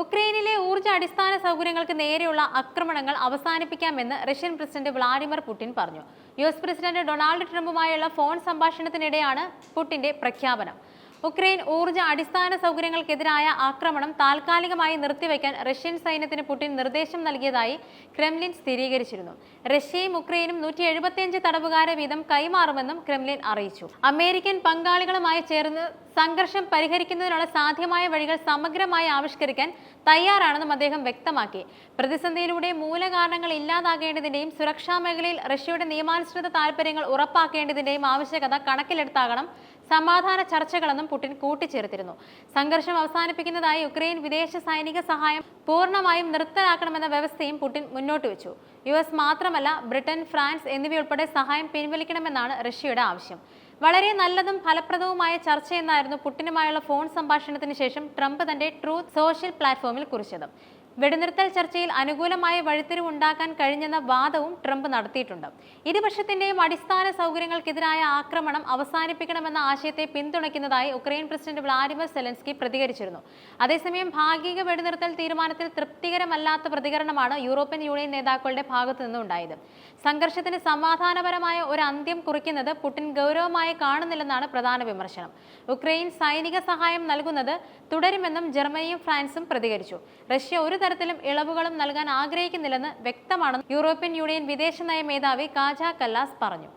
ഉക്രൈനിലെ ഊർജ അടിസ്ഥാന സൗകര്യങ്ങൾക്ക് നേരെയുള്ള ആക്രമണങ്ങൾ അവസാനിപ്പിക്കാമെന്ന് റഷ്യൻ പ്രസിഡന്റ് വ്ളാഡിമിർ പുടിൻ പറഞ്ഞു. യു എസ് പ്രസിഡന്റ് ഡൊണാൾഡ് ട്രംപുമായുള്ള ഫോൺ സംഭാഷണത്തിനിടെയാണ് പുടിന്റെ പ്രഖ്യാപനം. ഉക്രൈൻ ഊർജ അടിസ്ഥാന സൗകര്യങ്ങൾക്കെതിരായ ആക്രമണം താൽക്കാലികമായി നിർത്തിവെക്കാൻ റഷ്യൻ സൈന്യത്തിന് പുടിൻ നിർദ്ദേശം നൽകിയതായി ക്രെംലിൻ സ്ഥിരീകരിച്ചിരുന്നു. റഷ്യയും ഉക്രൈനും നൂറ്റി എഴുപത്തിയഞ്ച് തടവുകാരെ വീതം കൈമാറുമെന്നും ക്രെംലിൻ അറിയിച്ചു. അമേരിക്കൻ പങ്കാളികളുമായി ചേർന്ന് സംഘർഷം പരിഹരിക്കുന്നതിനുള്ള സാധ്യമായ വഴികൾ സമഗ്രമായി ആവിഷ്കരിക്കാൻ തയ്യാറാണെന്നും അദ്ദേഹം വ്യക്തമാക്കി. പ്രതിസന്ധിയിലൂടെ മൂലകാരണങ്ങൾ ഇല്ലാതാകേണ്ടതിന്റെയും സുരക്ഷാ മേഖലയിൽ റഷ്യയുടെ നിയമാനുസൃത താൽപര്യങ്ങൾ ഉറപ്പാക്കേണ്ടതിന്റെയും ആവശ്യകത കണക്കിലെടുത്താകണം സമാധാന ചർച്ചകളെന്നും പുടിൻ കൂട്ടിച്ചേർത്തിരുന്നു. സംഘർഷം അവസാനിപ്പിക്കുന്നതായി യുക്രൈൻ വിദേശ സൈനിക സഹായം പൂർണമായും നിർത്തലാക്കണമെന്ന വ്യവസ്ഥയും പുടിൻ മുന്നോട്ട് വെച്ചു. യു മാത്രമല്ല ബ്രിട്ടൻ ഫ്രാൻസ് എന്നിവയുൾപ്പെടെ സഹായം പിൻവലിക്കണമെന്നാണ് റഷ്യയുടെ ആവശ്യം. വളരെ നല്ലതും ഫലപ്രദവുമായ ചർച്ചയെന്നായിരുന്നു പുടിനുമായുള്ള ഫോൺ സംഭാഷണത്തിന് ശേഷം ട്രംപ് തന്റെ ട്രൂത്ത് സോഷ്യൽ പ്ലാറ്റ്ഫോമിൽ കുറിച്ചത്. വെടിനിർത്തൽ ചർച്ചയിൽ അനുകൂലമായ വഴിത്തിരിവുണ്ടാക്കാൻ കഴിഞ്ഞെന്ന വാദവും ട്രംപ് നടത്തിയിട്ടുണ്ട്. ഇരുപക്ഷത്തിന്റെയും അടിസ്ഥാന സൗകര്യങ്ങൾക്കെതിരായ ആക്രമണം അവസാനിപ്പിക്കണമെന്ന ആശയത്തെ പിന്തുണയ്ക്കുന്നതായി ഉക്രൈൻ പ്രസിഡന്റ് വ്ളാഡിമിർ സെലൻസ്കി പ്രതികരിച്ചിരുന്നു. അതേസമയം ഭാഗിക വെടിനിർത്തൽ തീരുമാനത്തിൽ തൃപ്തികരമല്ലാത്ത പ്രതികരണമാണ് യൂറോപ്യൻ യൂണിയൻ നേതാക്കളുടെ ഭാഗത്തു നിന്നുണ്ടായത്. സംഘർഷത്തിന് സമാധാനപരമായ ഒരു അന്ത്യം കുറിക്കുന്നത് പുടിൻ ഗൗരവമായി കാണുന്നില്ലെന്നാണ് പ്രധാന വിമർശനം. ഉക്രൈൻ സൈനിക സഹായം നൽകുന്നത് തുടരുമെന്നും ജർമ്മനിയും ഫ്രാൻസും പ്രതികരിച്ചു. റഷ്യ ഒരു തരത്തിലും ഇളവുകളും നൽകാൻ ആഗ്രഹിക്കുന്നില്ലെന്ന് വ്യക്തമാണെന്ന് യൂറോപ്യൻ യൂണിയൻ വിദേശനയ മേധാവി കാജ കല്ലാസ് പറഞ്ഞു.